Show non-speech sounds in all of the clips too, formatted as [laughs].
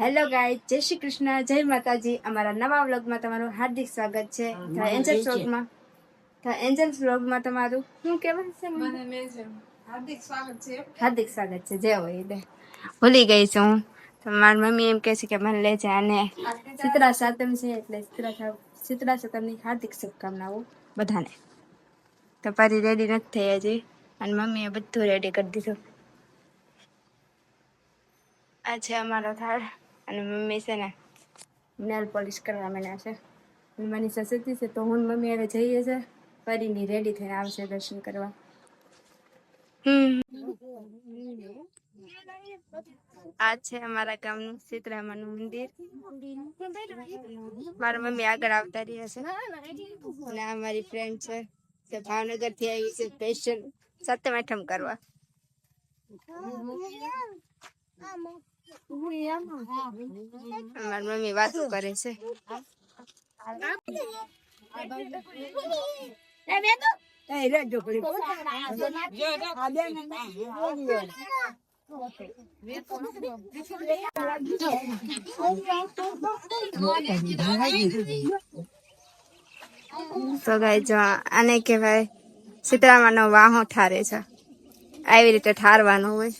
Hello ગાય જય શ્રી કૃષ્ણ જય માતાજી. અમારા નવા વ્લોગમાં તમારું હાર્દિક સ્વાગત છે. તો એન્જલ્સ વ્લોગમાં તો એન્જલ વ્લોગમાં તમારું શું કહેવાય છે મને? હાર્દિક સ્વાગત છે. હાર્દિક સ્વાગત છે જય હોય દે. ભૂલી ગઈ છું. હું તો મારી મમ્મી એમ કહે છે કે મને લે જા અને ચિત્રા સાતમ છે એટલે ચિત્રા ચિત્રા સાતમની હાર્દિક શુભકામનાઓ બધાને. તો પારી રેડી નથી થઈ હજી. અને મમ્મીએ બધું રેડી કરી દીધું. આ છે અમારો થાળ. અને મમ્મી છે ને નેલ પોલિશ કરવા માંડ્યા છે. મારી સસતી છે તો હું મમ્મી હવે જઈએ છે. ફરીની રેડી થઈને આવશે દર્શન કરવા. આ છે અમારા ગામનું સીતરામાનું મંદિર. મારા મમ્મી આગળ આવતા રહ્યા છે. અને આ મારી ફ્રેન્ડ છે તે ભાવનગરથી આવી છે સ્પેશિયલ સત્યમ આઠમ કરવા. મારી મમ્મી વાતો કરે છે. તો ગાય જો આને કહેવાય સીતરામાનો વાહો ઠારે છે. આવી રીતે ઠારવાનો હોય.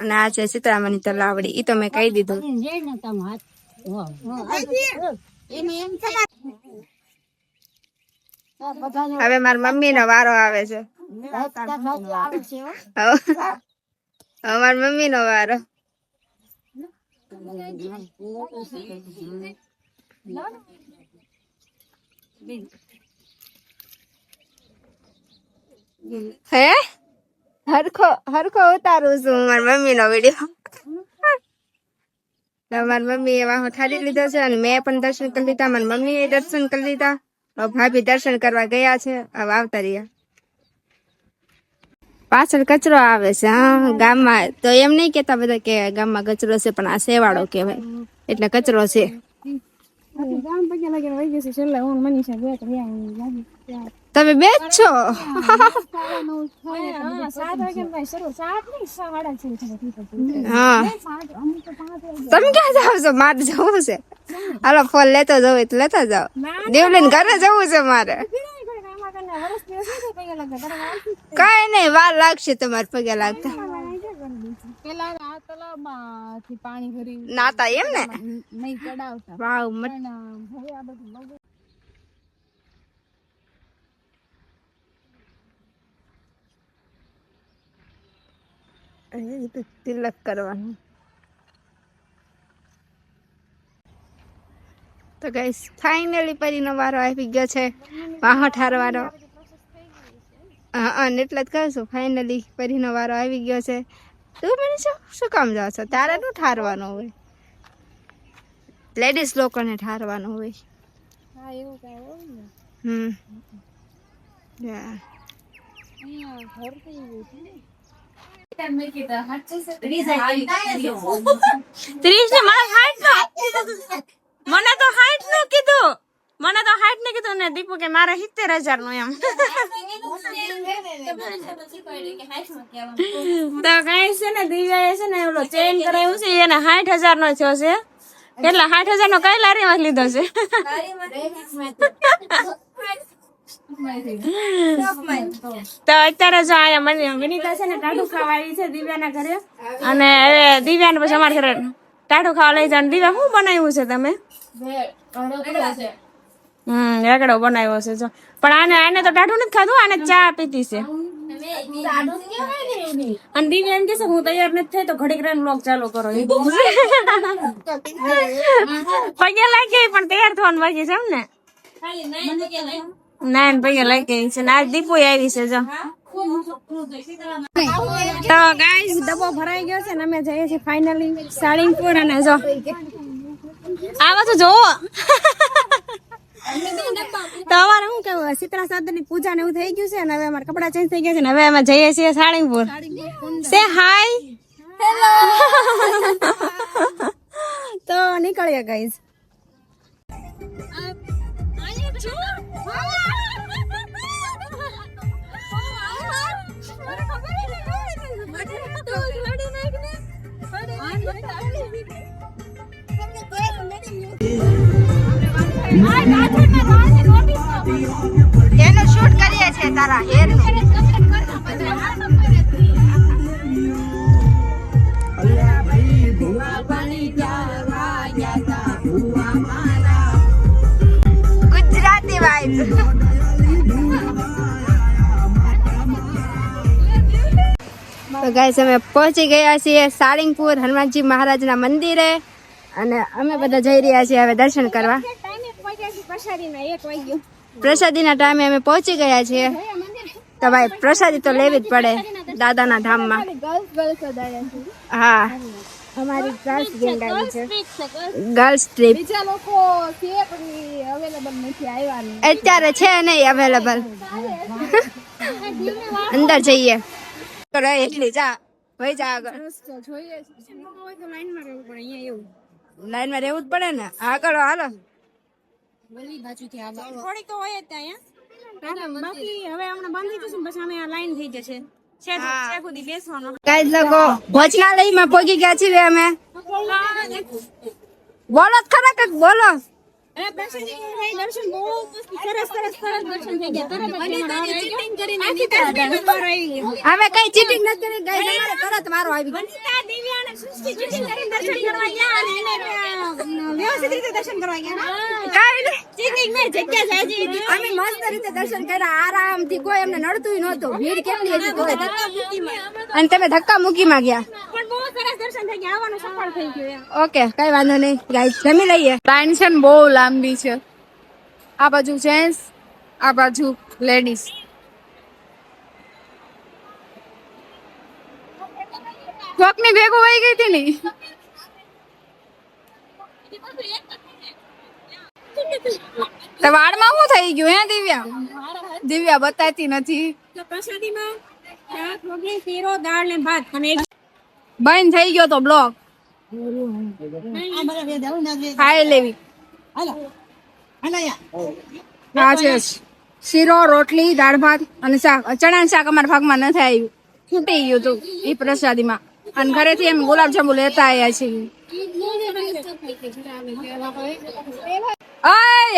અને આ છે સીતરામાની તલાવડી. ઈ તો મેં કહી દીધું. હવે મારી મમ્મી નો વારો આવે છે. મારી મમ્મી નો વારો. હે? હરખો હરખો ઉતારું છું મારી મમ્મી નો વીડિયો મારી મમ્મી એવા હું લીધો છે અને મેં પણ દર્શન કરી લીધા. મારી મમ્મી દર્શન કરી લીધા. ભાભી દર્શન કરવા ગયા છે. હવે આવતા રહ્યા. પાછળ કચરો આવે છે, હા. ગામમાં તો એમ નહીં કેતા બધા કે ગામમાં કચરો છે, પણ આ સેવાળો કહેવાય. એટલે કચરો છે. તમે બે જ છો હા. તમે ક્યાં જાવ છો? મારે જવું છે. હાલો, ફોન લેતો જવું તો લેતા જાઓ. દેવલીન ઘરે જવું છે મારે. કઈ નહીં, વાર લાગશે તમારે પગે લાગતા. નાતા એમ ને? વાવ તો તિલક કરવાનું. તો ગાઈસ ફાઇનલી પરીનો વારો આવી ગયો છે. પાહો ઠારવાનો. હા અને એટલે જ કહું છું ફાઇનલી પરીનો વારો આવી ગયો છે. તું મને શું શું કામ જાવ છો? તારે નું ઠારવાનું હોય. લેડીઝ લોકોને ઠારવાનું હોય. હા એવું કાંઈ હોય ને. હમ. હા ઘર થઈ ગયું ત્રીસ ને મને હાઈટ મને તો હાઈટનું કીધું. મને તો હાઈટ ને કીધું ને દીપુ કે મારે સિત્તેર હજારનું એમ. તો કઈ છે ને દિવ્યા છે ને ઓલો ચેન કરાયું છે, એને સાઠ હજાર નો થયો છે. કેટલા? સાઠ હજાર નો કઈ લારી માં લીધો છે? તો અત્યારે જો આયા મને વિનીતા છે ને ટાઢું ખાવા આવી છે દિવ્યાના ઘરે. અને દિવ્યાને પછી અમારા ઘરે ટાઢું ખાવા લઈ જાય દિવ્યા શું બનાવ્યું છે તમે? હમ રેગડો બનાવ્યો છે જો. પણ આને આને તો ટાઢું નથી ખાધું આને ચા પીતી છે. અને દિવ્યા એમ કે છે હું તૈયાર નથી થઈ તો ઘડીક રહીને બ્લોગ ચાલુ કરો. [laughs] પગે લાગી પણ તૈયાર થવાનું બાકી છે એમ ને? ના ને પગે લાગી છે ને આજ દીપુ આવી છે જો તો ગાઈસ ડબ્બો ભરાઈ ગયો છે ને અમે જઈએ છીએ ફાઇનલી સાળીંગપુર અને જો આ બધું જોવો તો અમારે શું કેવું શીતળા સાધનની પૂજા ને એવું થઈ ગયું છે ને હવે અમારા કપડા ચેન્જ થઈ ગયા છે ને હવે અમે જઈએ છીએ સાળીંગપુર સે હાય તો નીકળીએ ગાઈસ એનું શૂટ કરીએ છીએ તારા હેર ગુજરાતી વાઇબ તો ગાઈસ અમે પહોંચી ગયા છીએ સાળીંગપુર હનુમાનજી મહારાજના મંદિરે અને અમે બધા જઈ રહ્યા છીએ હવે દર્શન કરવા. પ્રસાદીના ટાઈમે અમે પહોંચી ગયા છીએ. તો ભાઈ પ્રસાદી તો લેવી જ પડે દાદાના ધામમાં. હા. અમારી ગર્લ્સ ગેંગ આવી છે. Girls trip. બીજા લોકો છે પણ અવેલેબલ નથી આવ્યા અત્યારે છે નહીં અવેલેબલ અંદર જઈએ. તો એટલી જા. ભાઈ જા આગળ. જોઈએ. લાઈનમાં રહેવું પડે અહીંયા એવું. લાઈનમાં રહેવું જ પડે ને? આગળ હાલો. થોડીક તો હોય જ ત્યાં બાકી હવે હમણાં બાંધી થઈ પછી અમે આ લાઈન થઈ જશે. ગાઈસ લોકો ભોજનાલયમાં પહોંચી ગયા છીએ અમે. બોલો ખરા કંઈક બોલો. અને દર્શન બહુ સરસ સરસ સરસ દર્શન થઈ ગયા. તરત જ તમારા આખી તસવીર બહાર અમે કઈ ચીટિંગ નથી કરી. ગાઈસ અમારે તરત મારો આવી વનિતા, દિવ્યા અને સૃષ્ટિ ચીટિંગ કરીને દર્શન કરવા ગયા અને એને, વ્યવસ્થિત રીતે દર્શન કરવા ગયા. કાઈ નહીં. ચીટિંગ નહીં જગ્યા સાચી હતી. અમે મસ્ત રીતે દર્શન કર્યા. આરામથી કોઈ એમને નડતું નહોતું. ભીડ કેટલી હતી? કોઈ અને તમે ધક્કા મૂકી માં ગયા પણ બહુ સરસ દર્શન થઈ ગયા આવવાનું સફળ થઈ ગયું એમ. ઓકે કઈ વાંધો નહીં. ગાઈસ જમી લઈએ. લાઈન છે ને બહુ લાંબી છે. આ બાજુ જેન્ટ્સ આ બાજુ લેડીઝ ચોકની ભેગું વહી ગઈ હતી ને? તો વાળમાં શું થઈ ગયું હે દિવ્યા? દિવ્યા બતાતી નથી. તો પ્રસાદીમાં શાક, રોટલી, શીરો, દાળ ને ભાત. અને એક બંધ થઈ ગયો તો બ્લોક ખાઈ લેવી. શીરો, રોટલી, દાળ ભાત અને શાક. ચણાનું શાક અમારા ભાગમાં નથી આવ્યું. છૂટી ગયું હતું એ પ્રસાદીમાં. અને ઘરેથી એમ ગુલાબજાંબુ લેતા આવ્યા છીએ.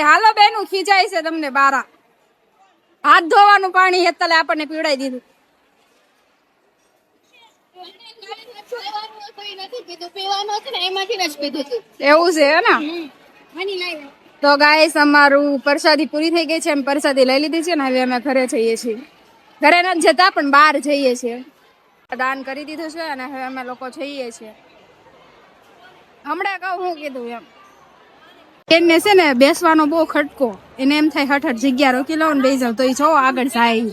હાલો બેનું ખીજાય છે તમને બારા. હાથ ધોવાનું પાણી હેતલે આપણને પીવડાઈ દીધું. એવું છે ને તો ગાય અમારું પ્રસાદી પૂરી થઈ ગઈ છે. એમ પરસાદી લઈ લીધી છે ને હવે અમે ઘરે જઈએ છીએ. ઘરે નથી જતા પણ બહાર જઈએ છીએ. દાન કરી દીધું છે અને હવે અમે લોકો જઈએ છીએ. હમણાં કહું હું કીધું એમ. એને છે ને બેસવાનો બહુ ખટકો. એને એમ થાય હઠ હઠ જગ્યા રોકી લો ને બેસી જાવ તો એ જો આગળ જાય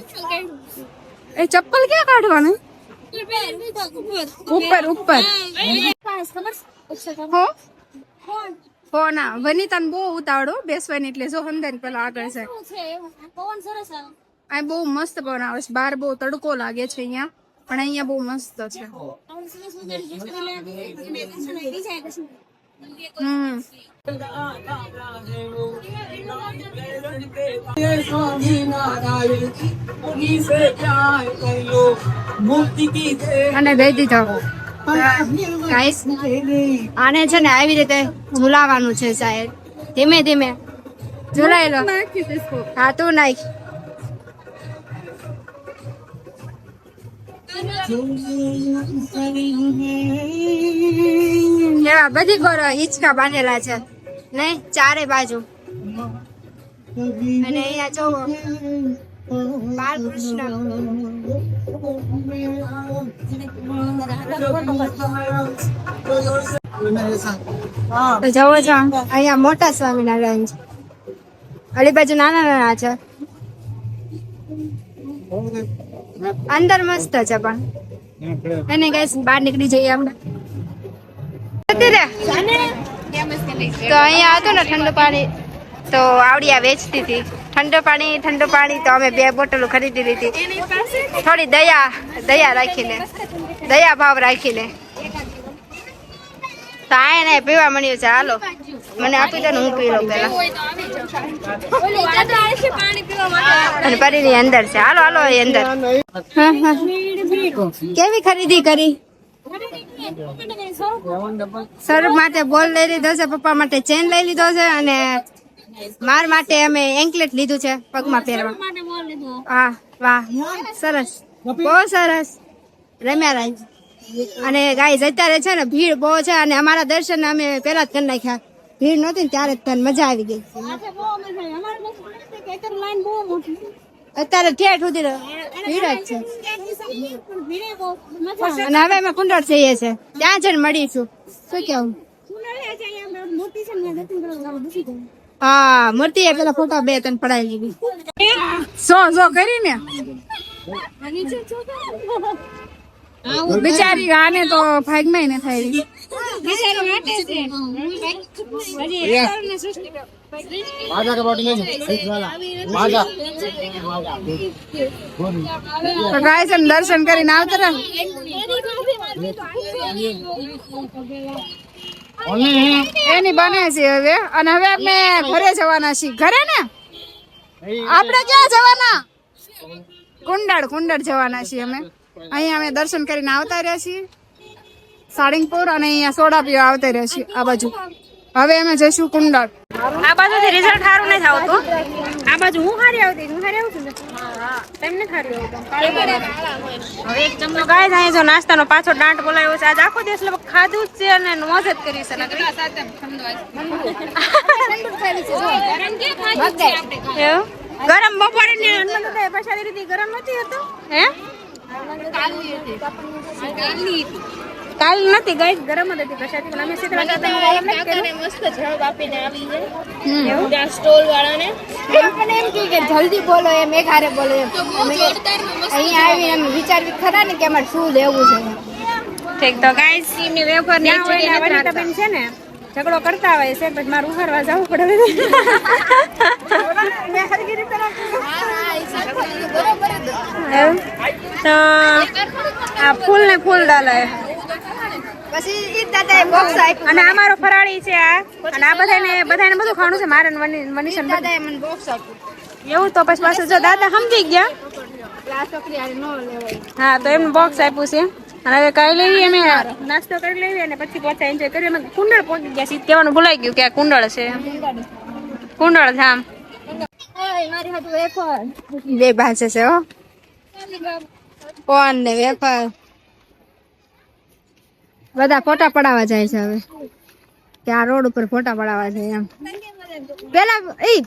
એ ચપ્પલ ક્યાં કાઢવાનું? ઉપર ઉપર. હો? હો. ના વનિતાને બહુ ઉતાવળો બેસવાની એટલે જો અંદર પેલા આગળ છે? આ બહુ મસ્ત પવન આવે છે. બહાર બહુ તડકો લાગે છે અહીંયા પણ અહીંયા બહુ મસ્ત છે. અને દઈ દીધો. આને છે ને આવી રીતે ઝુલાવાનું છે સાહેબ. ધીમે ધીમે. ઝુલાઈ લો. હા, તું નાખ. એવા બધી કોરો હિંચકા બાંધેલા છે. નહીં ચારે બાજુ. અને અહીંયા જોવો બાલકૃષ્ણ. જવો છો અહીંયા મોટા સ્વામિનારાયણ છે. અલી બાજુ નાના નાના છે. અંદર મસ્ત છે પણ. એને કઈ બહાર નીકળી જઈએ આપણે. તો અહીંયા હતું ને ઠંડુ પાણી, તો આવડિયા વેચતી હતી. ઠંડુ પાણી ઠંડુ પાણી, તો અમે બે બોટલો ખરીદી લીધી. થોડી દયા દયા રાખીને, દયા ભાવ રાખીને. તો ને પીવા મળ્યું છે હાલો. મને આપી દે ને હું પી લઉં પેલા અને પરીની અંદર છે. હાલો હાલો એ અંદર. કેવી ખરીદી કરી? સર માટે બોલ લઈ લીધો છે પપ્પા માટે ચેન લઈ લીધો છે અને માર માટે અમે એન્કલેટ લીધું છે પગમાં પહેરવા. હા વાહ. સરસ. બહુ સરસ. રમ્યા રાજ. અને ગાઈઝ અત્યારે છે ને ભીડ બહુ છે અને અમારા દર્શન અમે પેલા જ કરી નાખ્યા. ભીડ નહોતી ને ત્યારે જ તને મજા આવી ગઈ. અત્યારે ઠેઠ સુધી ભીડ જ છે. અને હવે અમે કુંડળ જઈએ છે. ત્યાં જઈને મળીશું શું કેવું? હા મૂર્તિ એ પેલા ફોટા બે ત્રણ પડાવી લીધી સો સો કરીને બિચારી ગાને તો ભાગમાં ને થઈ દર્શન કરીને આવતા એની બને છે હવે. અને હવે આપણે ઘરે જવાના છીએ. ઘરે ને? આપણે ક્યાં જવાના? કુંડળ કુંડળ જવાના છીએ અમે. અહીંયા અમે દર્શન કરીને આવતા રહ્યા છીએ. સાળીંગપુર અને અહીંયા સોડા પીવા આવતા રહ્યા છીએ આ બાજુ. હવે અમે જઈશું કુંડળ. આ બાજુથી રિઝલ્ટ સારું નથી આવતું. આ બાજુ હું હારી આવતી? હું હારી આવું છું તમને હારી હવે એક ચમચો ગાય જાય જો નાસ્તાનો પાછો દાંટ બોલાવ્યો છે. આજ આખો દિવસ લગભગ ખાધું જ છે અને મોજ જ કરી છે ગરમ બપોરે ને રીતે ગરમ નથી હતો? હે? કાલ નથી ગઈ ગરમ જ હતી કશાથી પણ અમે સીધા ગરમ નથી કર્યું. આપણને એમ કે જલ્દી બોલો એમ એક હારે બોલો એમ. અમે અહીંયા આવીને અમે વિચારવી ખરા ને કે અમારે શું લેવું છે. ઠીક તો ગાઈસ ટીમની વેફર ને છે ને ઝઘડો કરતા હોય છે પછી મારું ઉહારવા જવું પડે એવું? તો આ ફૂલ પછી ઈ બોક્સ આપ્યું અને અમારો ફરાળી છે આ. અને આ બધાને બધાને બધું ખાવાનું છે મારે ને મની- મનીષાને બધું. દાદાએ મને બોક્સ આપ્યું. એવું? તો પછી પાછું જો દાદા સમજી ગયા. હા તો એમને બોક્સ આપ્યું છે. અને હવે કઈ લેવી અમે નાસ્તો કરી લેવી અને પછી પાછા એન્જોય કરી અમે કુંડળ પહોંચી ગયા છીએ. કહેવાનું ભૂલાઈ ગયું કે આ કુંડળ છે. કુંડળ છે આમ બે પાસે છે હો. કોણ ને વેફર. બધા ફોટા પડાવવા જાય છે હવે. કે આ રોડ ઉપર ફોટા પડાવવા જાય એમ. પેલા ઈ.